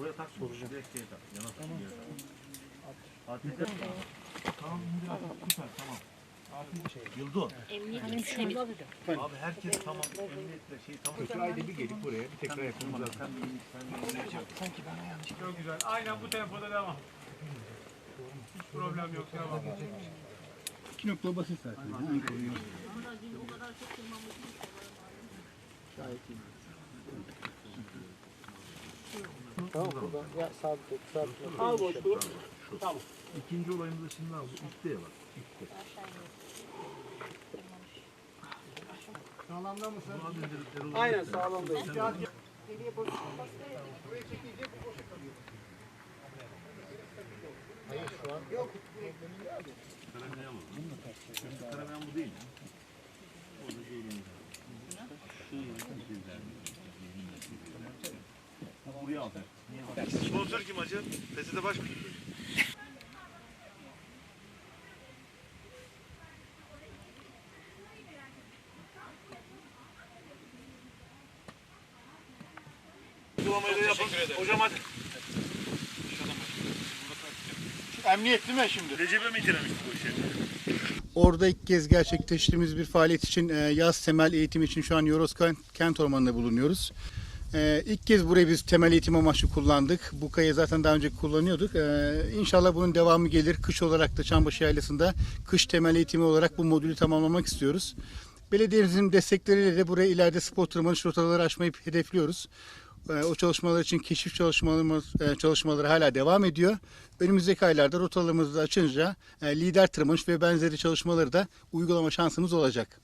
Oraya tak soracağım. Direkt şeye tak. Yana tak. Tamam. Fatih'te Tamam. Süper tamam. Yıldo. Abi herkes tamam. Emniyetle şey tamam. Kötü ayda bir gelip buraya bir tekrar yapmamız lazım. Sen bir sen bir Çok güzel. Aynen bu tempoda devam. Hiç problem yok. Devam. İki nokta basit zaten. Aynı konuyu. Al boşluğu. Tamam. İkinci olayımız da şimdi abi. İpte ya bak. İpte. Sağlamda mısın? Bunu abi indirip Erol'u Aynen indirip- sağlamdayım. Sen Ya, de- Karabiyen var. Şu karabiyen bu değil. Orada gördüğünüz Buraya al. Sponsor kim hacı? PSD baş mı? Uygulamayı da yapın. Hocam hadi. Emniyet değil mi şimdi? Recep'e mi itiremiştik bu işi? Orada ilk kez gerçekleştirdiğimiz bir faaliyet için e, yaz temel eğitim için şu an Yoros Kent Ormanı'nda bulunuyoruz. E, İlk kez burayı biz temel eğitim amaçlı kullandık. Bu kayayı zaten daha önce kullanıyorduk. E, İnşallah bunun devamı gelir. Kış olarak da Çambaşı Yaylası'nda kış temel eğitimi olarak bu modülü tamamlamak istiyoruz. Belediyemizin destekleriyle de buraya ileride spor tırmanış rotaları açmayı hedefliyoruz. E, O çalışmalar için keşif çalışmalarımız e, çalışmaları hala devam ediyor. Önümüzdeki aylarda rotalarımızı açınca e, lider tırmanış ve benzeri çalışmaları da uygulama şansımız olacak.